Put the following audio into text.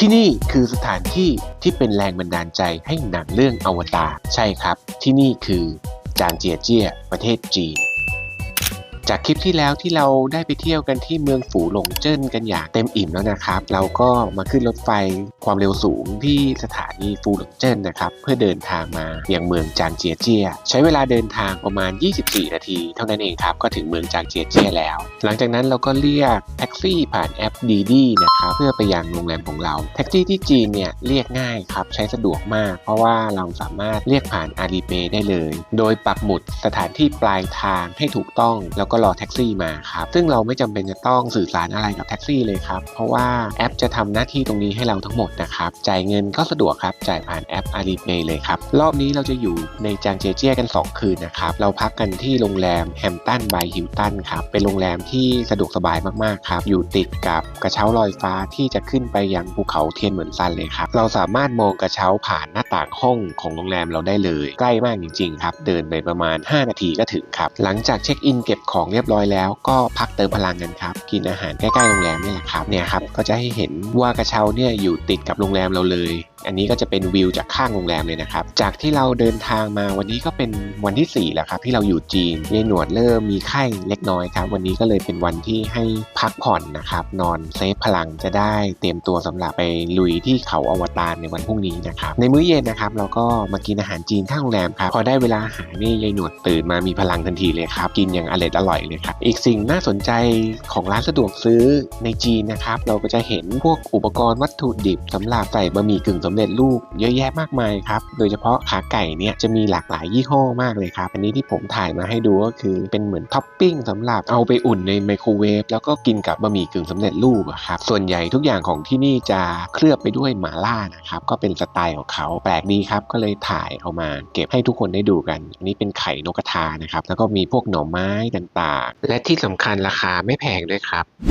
ที่นี่คือสถานที่ที่เป็นแรงบันดาลใจให้หนังเรื่องอวตารใช่ครับ ที่นี่คือจางเจียเจี้ย ประเทศจีน จากคลิปที่แล้วที่เราได้ไปเที่ยวกันที่เมืองฝูหลงเจิ้นกันอย่างเต็มอิ่มแล้วนะครับ เราก็มาขึ้นรถไฟความเร็วสูงที่สถานีฟูหลงเจิ้นนะครับ เพื่อเดินทางมายังเมืองจางเจียเจีย ใช้เวลาเดินทางประมาณ 24 นาที เท่านั้นเองครับ ก็ถึงเมืองจางเจียเจียแล้ว หลังจากนั้นเราก็เรียกแท็กซี่ผ่านแอปดีดีนะครับเพื่อไปยังโรงแรมของเรา แท็กซี่ที่จีนเนี่ยเรียกง่ายครับใช้สะดวกมาก เพราะว่าเราสามารถเรียกผ่าน Alipay ได้เลย โดยปักหมุดสถานที่ปลายทางให้ถูกต้องแล้วก็รอแท็กซี่มาครับ ซึ่งเราไม่จำเป็นจะต้องสื่อสารอะไรกับแท็กซี่เลยครับ เพราะว่าแอปจะทำหน้าที่ตรงนี้ให้เราทั้งหมดนะครับ จ่ายเงินก็สะดวกครับ จ่ายผ่านแอป Alipay เลยครับ รอบนี้เราจะอยู่ในจางเจเจี้ยกัน 2 คืนนะครับ เราพักกันที่โรงแรมแฮมตันบายฮิลตันครับ เป็นโรงแรมที่สะดวกสบายมากๆครับ อยู่ติดกับกระเช้าลอยฟ้าที่จะขึ้นไปยังภูเขาเทียนเหมือนซันเลยครับ เราสามารถมองกระเช้าผ่านหน้าต่างห้องของโรงแรมเราได้เลย ใกล้มากจริงๆครับ เดินไปประมาณ 5 นาทีก็ถึงครับ หลังจากเช็คอินเก็บของเรียบร้อยแล้วก็พักเติมพลังกันครับ กินอาหารใกล้ๆโรงแรมนี่แหละครับเนี่ยครับก็จะให้เห็นว่ากระเช้าเนี่ยอยู่ติดกับโรงแรมเราเลย อันนี้ก็จะเป็นวิวจากข้างโรงแรมเลยนะครับ จากที่เราเดินทางมาวันนี้ก็เป็นวันที่ 4 แล้วครับ ที่เราอยู่จีนยายหนวดเริ่มมีไข้เล็กน้อยครับ วันนี้ก็เลยเป็นวันที่ให้พักผ่อนนะครับ นอนเซฟพลังจะได้เตรียมตัวสำหรับไปลุยที่เขาอวตารในวันพรุ่งนี้นะครับ ในมื้อเย็นนะครับ เราก็มากินอาหารจีนข้างโรงแรมครับพอได้เวลาอาหารนี่ยายหนวดตื่นมามีพลังทันทีเลยครับ กินอย่างอร่อยอยเลยครับอีกสิ่งน่าสนใจของร้านสะดวกซื้อในจีนนะครับเราก็จะเห็นพวกอุปกรณ์วัตถุดิบสำหรับใส่บะหมี่กึ่งสำเร็จรูปเยอะแยะมากมายครับโดยเฉพาะขาไก่เนี่ยจะมีหลากหลายยี่ห้อมากเลยครับอันนี้ที่ผมถ่ายมาให้ดูก็คือเป็นเหมือนท็อปปิ้งสำหรับเอาไปอุ่นในไมโครเวฟแล้วก็กินกับบะหมี่กึ่งสำเร็จรูปครับส่วนใหญ่ทุกอย่างของที่นี่จะเคลือบไปด้วยหมาล่านะครับก็เป็นสไตล์ของเขาแปลกดีครับก็เลยถ่ายเอามา เก็บให้ทุกคนได้ดูกันอันนี้เป็นไข่นกกระทานะครับแล้วก็มีพวกหน่อไม้ต่างๆและที่สำคัญราคาไม่แพงด้วยครับ